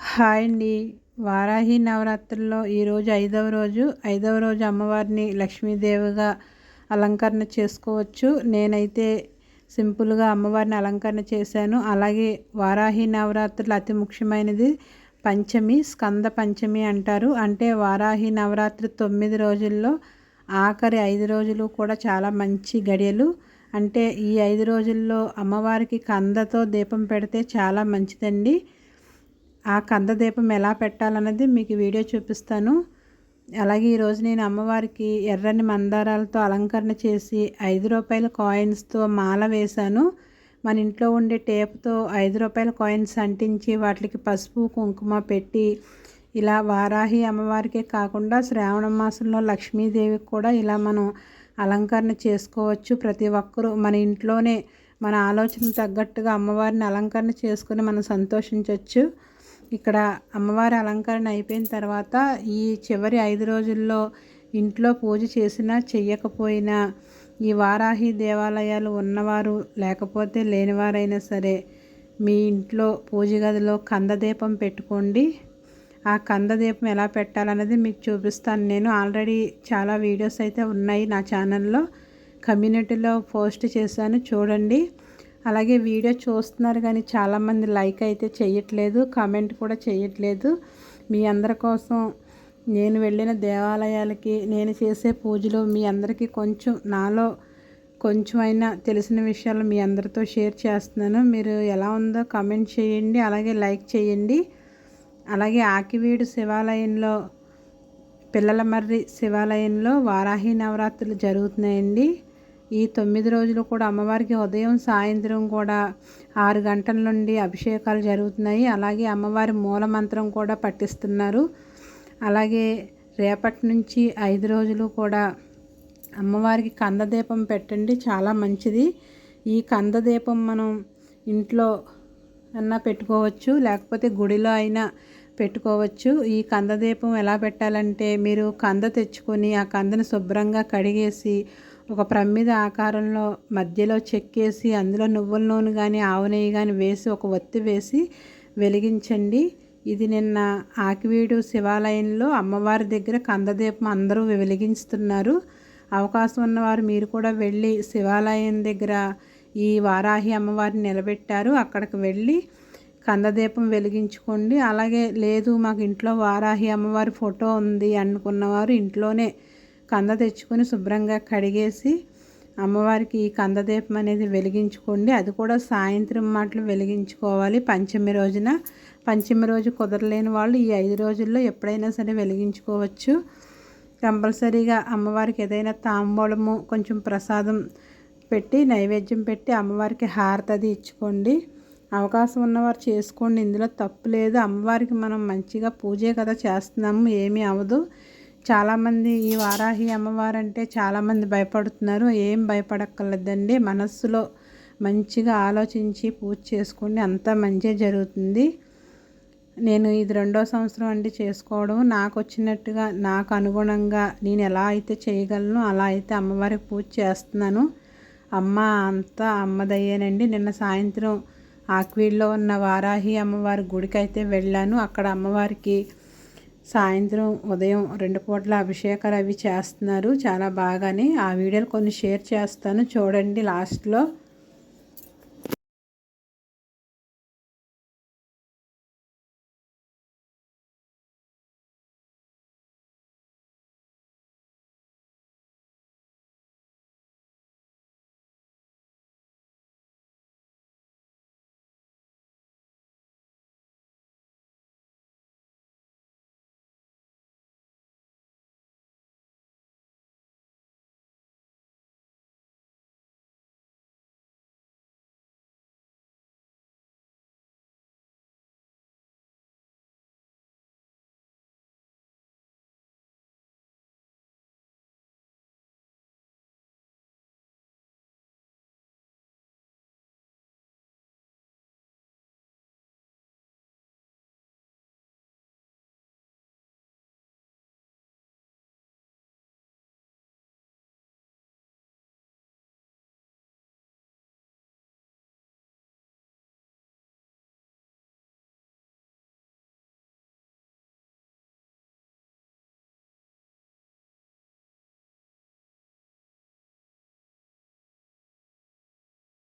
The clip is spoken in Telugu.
హాయ్ అండి. వారాహి నవరాత్రుల్లో ఈరోజు ఐదవ రోజు. ఐదవ రోజు అమ్మవారిని లక్ష్మీదేవిగా అలంకరణ చేసుకోవచ్చు. నేనైతే సింపుల్గా అమ్మవారిని అలంకరణ చేశాను. అలాగే వారాహి నవరాత్రులు అతి ముఖ్యమైనది పంచమి స్కంద పంచమి అంటారు. అంటే వారాహి నవరాత్రి తొమ్మిది రోజుల్లో ఆఖరి ఐదు రోజులు కూడా చాలా మంచి గడియలు అంటే ఈ ఐదు రోజుల్లో అమ్మవారికి కందతో దీపం పెడితే చాలా మంచిదండి. ఆ కంద దీపం ఎలా పెట్టాలన్నది మీకు వీడియో చూపిస్తాను. అలాగే ఈరోజు నేను అమ్మవారికి ఎర్రని మందారాలతో అలంకరణ చేసి ఐదు రూపాయల కాయిన్స్తో మాల వేశాను. మన ఇంట్లో ఉండే టేప్తో ఐదు రూపాయల కాయిన్స్ అంటించి వాటికి పసుపు కుంకుమ పెట్టి ఇలా వారాహి అమ్మవారికే కాకుండా శ్రావణ మాసంలో లక్ష్మీదేవికి కూడా ఇలా మనం అలంకరణ చేసుకోవచ్చు. ప్రతి ఒక్కరూ మన ఇంట్లోనే మన ఆలోచన తగ్గట్టుగా అమ్మవారిని అలంకరణ చేసుకుని మనం సంతోషించవచ్చు ఇక్కడ అమ్మవారి అలంకరణ అయిపోయిన తర్వాత ఈ చివరి ఐదు రోజుల్లో ఇంట్లో పూజ చేసినా చెయ్యకపోయినా ఈ వారాహి దేవాలయాలు ఉన్నవారు లేకపోతే లేనివారైనా సరే మీ ఇంట్లో పూజ గదిలో కందదీపం పెట్టుకోండి. ఆ కందదీపం ఎలా పెట్టాలన్నది మీకు చూపిస్తాను. నేను ఆల్రెడీ చాలా వీడియోస్ అయితే ఉన్నాయి నా ఛానల్లో. కమ్యూనిటీలో పోస్ట్ చేశాను. చూడండి. అలాగే వీడియో చూస్తున్నారు కానీ చాలామంది లైక్ అయితే చేయట్లేదు కామెంట్ కూడా చేయట్లేదు మీ అందరి కోసం నేను వెళ్ళిన దేవాలయాలకి నేను చేసే పూజలు మీ అందరికీ కొంచెం నాలో కొంచెమైనా తెలిసిన విషయాలు మీ అందరితో షేర్ చేస్తున్నాను. మీరు ఎలా ఉందో కామెంట్ చేయండి అలాగే లైక్ చేయండి. అలాగే ఆకివీడు శివాలయంలో పిల్లల మర్రి శివాలయంలో వారాహి నవరాత్రులు జరుగుతున్నాయండి. ఈ తొమ్మిది రోజులు కూడా అమ్మవారికి ఉదయం సాయంత్రం కూడా ఆరు గంటల నుండి అభిషేకాలు జరుగుతున్నాయి. అలాగే అమ్మవారి మూలమంత్రం కూడా పట్టిస్తున్నారు అలాగే రేపటి నుంచి ఐదు రోజులు కూడా అమ్మవారికి కందదీపం పెట్టండి. చాలా మంచిది. ఈ కందదీపం మనం ఇంట్లో అన్నా పెట్టుకోవచ్చు లేకపోతే గుడిలో అయినా పెట్టుకోవచ్చు. ఈ కందదీపం ఎలా పెట్టాలంటే మీరు కంద తెచ్చుకొని ఆ కందను శుభ్రంగా కడిగేసి ఒక ప్రమిద ఆకారంలో మధ్యలో చెక్కేసి అందులో నువ్వుల నూనె కానీ ఆవు నెయ్యి కానీ వేసి ఒక ఒత్తి వేసి వెలిగించండి. ఇది నిన్న ఆకివీడు శివాలయంలో అమ్మవారి దగ్గర కందదీపం అందరూ వెలిగించుతున్నారు అవకాశం ఉన్నవారు మీరు కూడా వెళ్ళి శివాలయం దగ్గర ఈ వారాహి అమ్మవారిని నిలబెట్టారు. అక్కడికి వెళ్ళి కందదీపం వెలిగించుకోండి. అలాగే లేదు మాకు ఇంట్లో వారాహి అమ్మవారి ఫోటో ఉంది అనుకున్నవారు ఇంట్లోనే కంద తెచ్చుకొని శుభ్రంగా కడిగేసి అమ్మవారికి ఈ కందదీపం అనేది వెలిగించుకోండి. అది కూడా సాయంత్రం మాటలు వెలిగించుకోవాలి. పంచమి రోజున. పంచమి రోజు కుదరలేని వాళ్ళు ఈ ఐదు రోజుల్లో ఎప్పుడైనా సరే వెలిగించుకోవచ్చు. కంపల్సరీగా అమ్మవారికి ఏదైనా తాంబూలము కొంచెం ప్రసాదం పెట్టి నైవేద్యం పెట్టి అమ్మవారికి హారతది ఇచ్చుకోండి. అవకాశం ఉన్నవారు చేసుకోండి. ఇందులో తప్పు లేదు. అమ్మవారికి మనం మంచిగా పూజే కదా చేస్తున్నాము. ఏమీ అవ్వదు. చాలామంది ఈ వారాహి అమ్మవారు అంటే చాలామంది భయపడుతున్నారు. ఏం భయపడక్కర్లేదండి. మనస్సులో మంచిగా ఆలోచించి పూజ చేసుకోండి అంతా మంచిగా జరుగుతుంది. నేను ఇది రెండో సంవత్సరం అండి చేసుకోవడం. నాకు వచ్చినట్టుగా నాకు అనుగుణంగా నేను ఎలా అయితే చేయగలను అలా అయితే అమ్మవారికి పూజ చేస్తున్నాను. అమ్మ అంతా అమ్మదయ్యేనండి నిన్న సాయంత్రం ఆక్వీడ్లో ఉన్న వారాహి అమ్మవారి గుడికి అయితే వెళ్ళాను. అక్కడ అమ్మవారికి సాయంత్రం ఉదయం రెండు పూట్ల అభిషేకాలు అవి చేస్తున్నారు. చాలా బాగానే. ఆ వీడియోలు కొన్ని షేర్ చేస్తాను. చూడండి లాస్ట్లో.